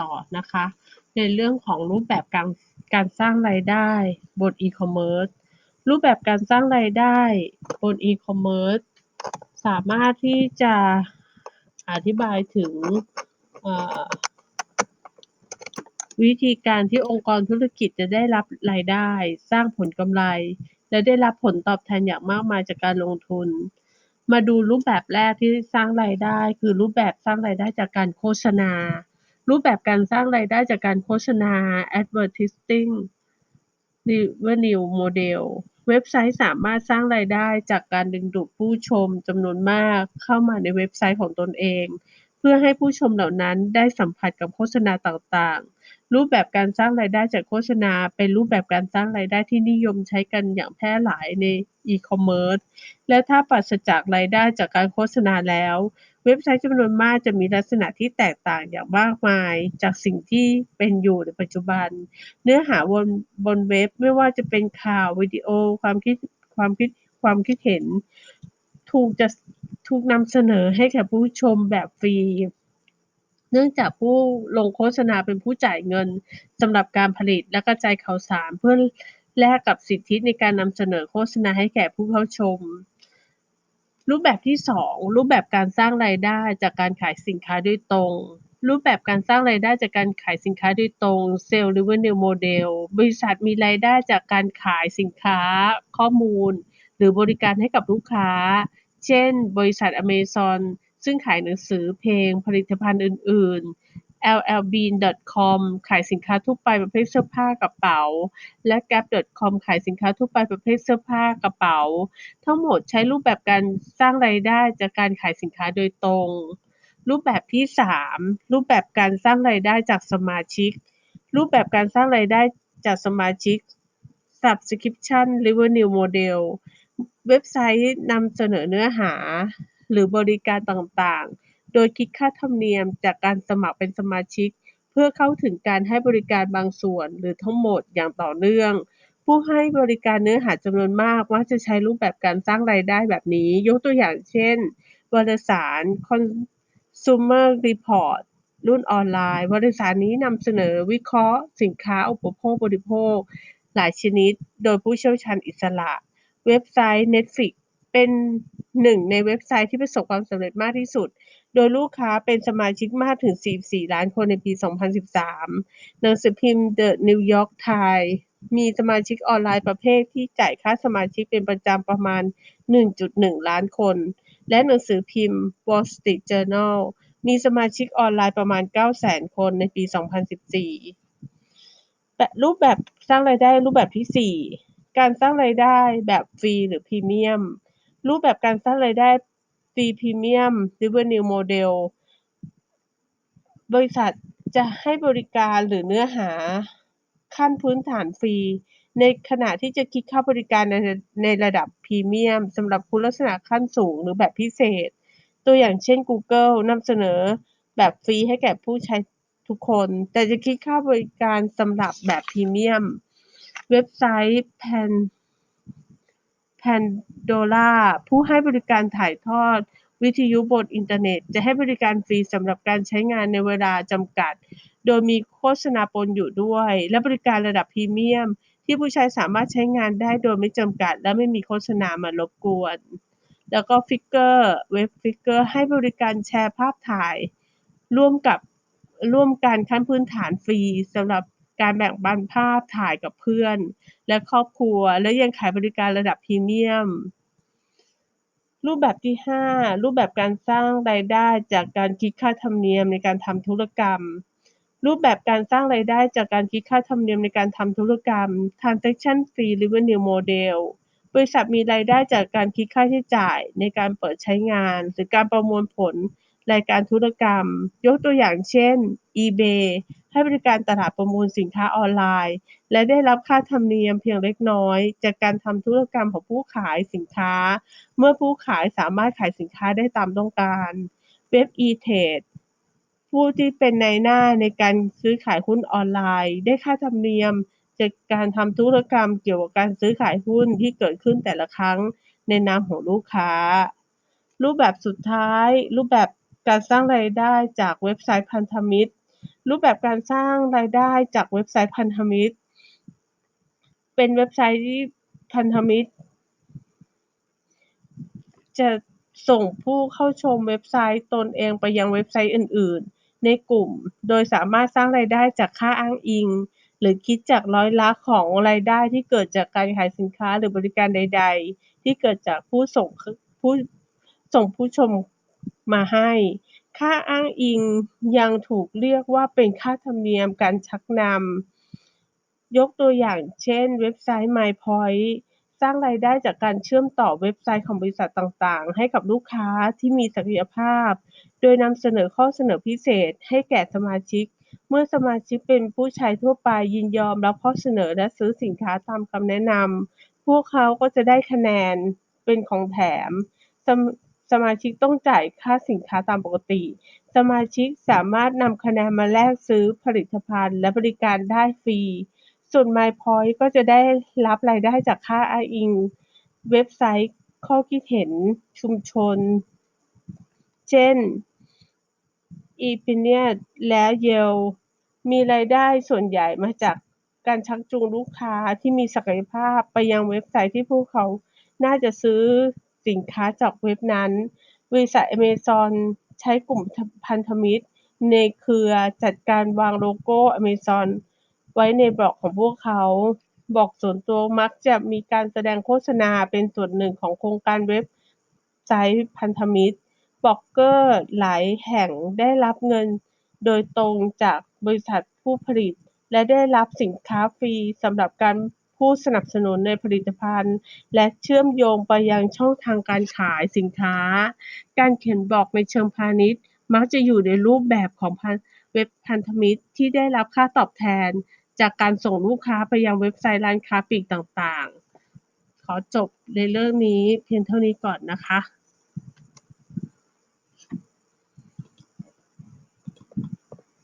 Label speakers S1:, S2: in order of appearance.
S1: ต่อนะคะ ในเรื่องของรูปแบบการการสร้างรายได้บนอีคอมเมิร์ซรูปแบบการสร้างรายได้บนอีคอมเมิร์ซสามารถที่จะอธิบายถึงวิธีการที่องค์กรธุรกิจจะได้รับรายได้ สร้างผลกำไร และได้รับผลตอบแทนอย่างมากมายจากการลงทุน มาดูรูปแบบแรกที่สร้างรายได้ คือรูปแบบสร้างรายได้จากการโฆษณา รูปแบบการสร้างรายได้จากการโฆษณา advertising revenue model เว็บไซต์สามารถสร้างรายได้จากการดึงดูดผู้ชมจำนวนมากเข้ามาในเว็บไซต์ของตนเอง เพื่อให้ผู้ชมเหล่านั้นได้สัมผัสกับโฆษณาต่างๆ รูปแบบการสร้างรายได้จากโฆษณา เป็นรูปแบบการสร้างรายได้ที่นิยมใช้กันอย่างแพร่หลายในอีคอมเมิร์ซและถ้าปราศจากรายได้จากการโฆษณาแล้ว เว็บไซต์จำนวนมากจะมีลักษณะที่แตกต่างอย่างมากมาย จากสิ่งที่เป็นอยู่ในปัจจุบัน เนื้อหาบนบนเว็บไม่ว่าจะเป็นข่าววิดีโอ ความคิดความคิดความคิดเห็น ถูกจะถูกนำเสนอให้แก่ผู้ชมแบบฟรี เนื่องจากผู้ลงโฆษณาเป็นผู้จ่ายเงินสำหรับการผลิตและกระจายข่าวสารเพื่อแลกกับสิทธิในการนำเสนอโฆษณาให้แก่ผู้เข้าชม รูปแบบที่ 2 รูปแบบการสร้างรายได้จากการขายสินค้าโดยตรง รูปแบบการสร้างรายได้จากการขายสินค้าโดยตรงเซลล์หรือว่าเนวโมเดลบริษัทมีรายได้จากการขายสินค้า ข้อมูล หรือบริการให้กับลูกค้า เช่น บริษัทอเมซอนซึ่งขายหนังสือเพลงผลิตภัณฑ์อื่น ๆ llbean.com ขายสินค้าทั่วไปประเภทเสื้อผ้ากระเป๋า และ gap.com ขายสินค้าทั่วไปประเภทเสื้อผ้ากระเป๋า ทั้งหมดใช้รูปแบบการสร้างรายได้จากการขายสินค้าโดยตรง รูปแบบที่ 3 รูปแบบการสร้างรายได้จากสมาชิก รูปแบบการสร้างรายได้จากสมาชิก Subscription Revenue Model เว็บไซต์นำเสนอเนื้อหาหรือบริการต่างๆ โดยคิดค่าธรรมเนียมจากการสมัครเป็นสมาชิก เพื่อเข้าถึงการให้บริการบางส่วน หรือทั้งหมดอย่างต่อเนื่อง ผู้ให้บริการเนื้อหาจำนวนมากมักจะใช้รูปแบบการสร้างรายได้แบบนี้ ยกตัวอย่างเช่น วารสาร Consumer Report รุ่นออนไลน์วารสารนี้นำเสนอวิเคราะห์ สินค้าอุปโภคบริโภค หลายชนิด โดยผู้เชี่ยวชาญอิสระ เว็บไซต์ Netflix เป็นหนึ่งในเว็บไซต์ที่ประสบความสำเร็จมากที่สุด โดยลูกค้าเป็นสมาชิกมากถึง 44 ล้านคนในปี 2013 หนังสือพิมพ์ The New York Times มีสมาชิกออนไลน์ประเภทที่จ่ายค่าสมาชิกเป็นประจำประมาณ 1.1 ล้านคน และหนังสือพิมพ์ Wall Street Journal มีสมาชิกออนไลน์ประมาณ 900,000 คนในปี 2014แต่รูปแบบสร้างรายได้รูปแบบที่ 4 การสร้างรายได้แบบฟรีหรือพรีเมียม รูปแบบการสร้างรายได้ ฟรีพรีเมียม Revenue Model บริษัทจะให้บริการหรือเนื้อหาขั้นพื้นฐานฟรี ในขณะที่จะคิดค่าบริการในในระดับพรีเมียมสำหรับคุณลักษณะขั้นสูงหรือแบบพิเศษ ตัวอย่างเช่น Google นำเสนอแบบฟรีให้แก่ผู้ใช้ทุกคน แต่จะคิดค่าบริการสำหรับแบบพรีเมียม เว็บไซต์ Pan Pandora ผู้ให้บริการถ่ายทอด วิทยุบนอินเทอร์เน็ต จะให้บริการฟรีสำหรับการใช้งานในเวลาจำกัด โดยมีโฆษณาปนอยู่ด้วย และบริการระดับพรีเมียม ที่ผู้ใช้สามารถใช้งานได้โดยไม่จำกัด และไม่มีโฆษณามารบกวน แล้วก็ Flickr เว็บ Flickr ให้บริการแชร์ภาพถ่าย ร่วมกับร่วมกันขั้นพื้นฐานฟรีสำหรับ การแบ่งปันภาพถ่ายกับเพื่อน และครอบครัว และยังขายบริการระดับพรีเมียม รูปแบบที่ 5 รูปแบบการสร้างรายได้จากการคิดค่าธรรมเนียมในการทำธุรกรรม รูปแบบการสร้างรายได้จากการคิดค่าธรรมเนียมในการทำธุรกรรม Transaction Fee Revenue Model บริษัทมีรายได้จากการคิดค่าใช้จ่ายในการเปิดใช้งาน หรือการประมวลผล รายการธุรกรรม ยกตัวอย่างเช่น eBay ให้บริการตลาดประมูลสินค้าออนไลน์ และได้รับค่าธรรมเนียมเพียงเล็กน้อย จากการทำธุรกรรมของผู้ขายสินค้า เมื่อผู้ขายสามารถขายสินค้าได้ตามต้องการเว็บ e-trade ผู้ที่เป็นนายหน้าในการซื้อขายหุ้นออนไลน์ ได้ค่าธรรมเนียมจากการทำธุรกรรมเกี่ยวกับการซื้อขายหุ้นที่เกิดขึ้นแต่ละครั้งในนามของลูกค้า รูปแบบสุดท้าย รูปแบบ การสร้างรายได้จากเว็บไซต์พันธมิตร รูปแบบการสร้างรายได้จากเว็บไซต์พันธมิตร เป็นเว็บไซต์ที่พันธมิตร จะส่งผู้เข้าชมเว็บไซต์ตนเองไปยังเว็บไซต์อื่น ๆ ในกลุ่ม โดยสามารถสร้างรายได้จากค่าอ้างอิง หรือคิดจากร้อยละของรายได้ที่เกิดจากการขายสินค้าหรือบริการใด ๆ ที่เกิดจากผู้ส่งผู้ส่งผู้ชม มาให้ ค่าอ้างอิงยังถูกเรียกว่าเป็นค่าธรรมเนียมการชักนำ ยกตัวอย่างเช่น เว็บไซต์ MyPoint สร้างรายได้จากการเชื่อมต่อเว็บไซต์ของบริษัทต่างๆ ให้กับลูกค้าที่มีศักยภาพ โดยนำเสนอข้อเสนอพิเศษให้แก่สมาชิก เมื่อสมาชิกเป็นผู้ใช้ทั่วไปยินยอมรับข้อเสนอและซื้อสินค้าตามคำแนะนำ พวกเขาก็จะได้คะแนนเป็นของแถม สมาชิกต้องจ่ายค่าสินค้าตามปกติ สมาชิกสามารถนำคะแนนมาแลกซื้อผลิตภัณฑ์และบริการได้ฟรี ส่วน MyPoint ก็จะได้รับรายได้จากค่าอ้างอิง เว็บไซต์ข้อคิดเห็นชุมชน เช่น Opinion และ Yelp มีรายได้ส่วนใหญ่มาจากการชักจูงลูกค้าที่มีศักยภาพไปยังเว็บไซต์ที่พวกเขาน่าจะซื้อ สินค้าจากเว็บนั้น บริษัท Amazon ใช้กลุ่มพันธมิตร ในเครือจัดการวางโลโก้ Amazon ไว้ในบล็อกของพวกเขาบล็อกส่วนตัวมักจะมีการแสดงโฆษณาเป็นส่วนหนึ่งของโครงการเว็บไซต์พันธมิตรบล็อกเกอร์หลายแห่งได้รับเงินโดยตรงจากบริษัทผู้ผลิต และได้รับสินค้าฟรีสำหรับการ ผู้สนับสนุนในผลิตภัณฑ์ และเชื่อมโยงไปยังช่องทางการขายสินค้า การเขียนบอกในเชิงพาณิชย์ มักจะอยู่ในรูปแบบของเว็บพันธมิตรที่ได้รับค่าตอบแทน จากการส่งลูกค้าไปยังเว็บไซต์ร้านค้าปลีกต่างๆ ขอจบในเรื่องนี้เพียงเท่านี้ก่อนนะคะ